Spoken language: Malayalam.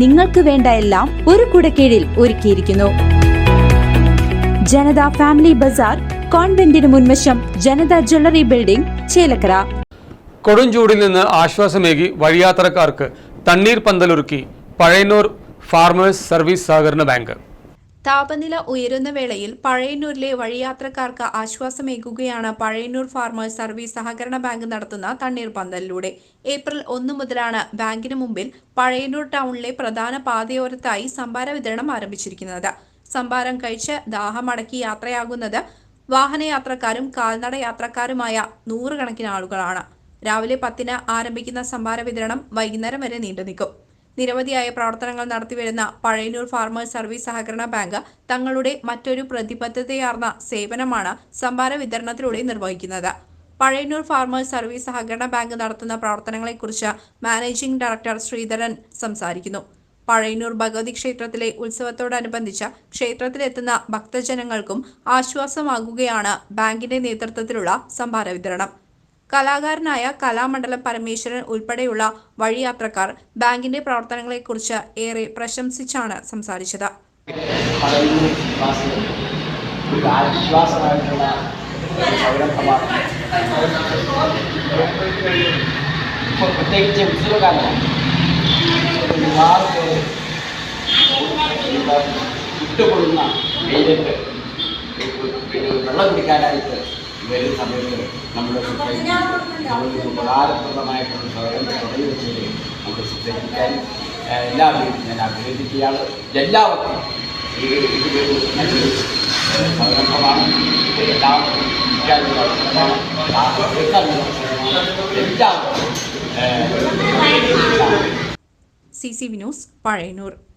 നിങ്ങൾക്ക് വേണ്ട എല്ലാം ഒരു കുടക്കീഴിൽ ഒരുക്കിയിരിക്കുന്നു. ജനത ഫാമിലി ബസാർ കോൺവെന്റിന് മുൻവശം ജനത ജ്വല്ലറി ബിൽഡിംഗ് ചേലക്കര. കൊടുംചൂടിൽ നിന്ന് ആശ്വാസമേകി വഴിയാത്രക്കാർക്ക് തണ്ണീർ പന്തലൊരുക്കി പഴയന്നൂർ ഫാർമേഴ്സ് സർവീസ് സഹകരണ ബാങ്ക്. താപനില ഉയരുന്ന വേളയിൽ പഴയന്നൂരിലെ വഴിയാത്രക്കാർക്ക് ആശ്വാസമേകുകയാണ് പഴയന്നൂർ ഫാർമേഴ്സ് സർവീസ് സഹകരണ ബാങ്ക് നടത്തുന്ന തണ്ണീർ പന്തലിലൂടെ. ഏപ്രിൽ ഒന്ന് മുതലാണ് ബാങ്കിന് മുമ്പിൽ പഴയന്നൂർ ടൗണിലെ പ്രധാന പാതയോരത്തായി സംഭാര വിതരണം ആരംഭിച്ചിരിക്കുന്നത്. സംഭാരം കഴിച്ച് ദാഹമടക്കി യാത്രയാകുന്നത് വാഹനയാത്രക്കാരും കാൽനട യാത്രക്കാരുമായ നൂറുകണക്കിന് ആളുകളാണ്. രാവിലെ പത്തിന് ആരംഭിക്കുന്ന സംഭാര വിതരണം വൈകുന്നേരം വരെ നീണ്ടുനിൽക്കും. നിരവധിയായ പ്രവർത്തനങ്ങൾ നടത്തിവരുന്ന പഴയന്നൂർ ഫാർമേഴ്സ് സർവീസ് സഹകരണ ബാങ്ക് തങ്ങളുടെ മറ്റൊരു പ്രതിബദ്ധതയാർന്ന സേവനമാണ് സംഭാര വിതരണത്തിലൂടെ നിർവഹിക്കുന്നത്. പഴയന്നൂർ ഫാർമേഴ്സ് സർവീസ് സഹകരണ ബാങ്ക് നടത്തുന്ന പ്രവർത്തനങ്ങളെക്കുറിച്ച് മാനേജിംഗ് ഡയറക്ടർ ശ്രീധരൻ സംസാരിക്കുന്നു. പഴയന്നൂർ ഭഗവതി ക്ഷേത്രത്തിലെ ഉത്സവത്തോടനുബന്ധിച്ച് ക്ഷേത്രത്തിലെത്തുന്ന ഭക്തജനങ്ങൾക്കും ആശ്വാസമാകുകയാണ് ബാങ്കിന്റെ നേതൃത്വത്തിലുള്ള സംഭാര വിതരണം. കലാകാരനായ കലാമണ്ഡലം പരമേശ്വരൻ ഉൾപ്പെടെയുള്ള വഴിയാത്രക്കാർ ബാങ്കിന്റെ പ്രവർത്തനങ്ങളെക്കുറിച്ച് ഏറെ പ്രശംസിച്ചാണ് സംസാരിച്ചത്. പ്രത്യേകിച്ച് ഉത്സവകാലമാണ് ഒരുപാട് പേര് ഇട്ടുകൊള്ളുന്ന വെയിലത്ത് വെള്ളം കുടിക്കാനായിട്ട് വരുന്ന സമയത്ത് നമ്മുടെ നമുക്ക് ഉപകാരപ്രദമായിട്ടുള്ള സഹകരണം തുടങ്ങി വെച്ചതിൽ നമ്മുടെ സൊസൈറ്റിക്കാർ എല്ലാവരെയും ഞാൻ അഭിനന്ദിക്കുകയാണ് എല്ലാവർക്കും ഇത് ഇതൊരു നല്ലൊരു ഏഹ്, സംരംഭമാണ് എല്ലാവർക്കും എല്ലാവർക്കും സി സി വിനോസ് പഴയനൂർ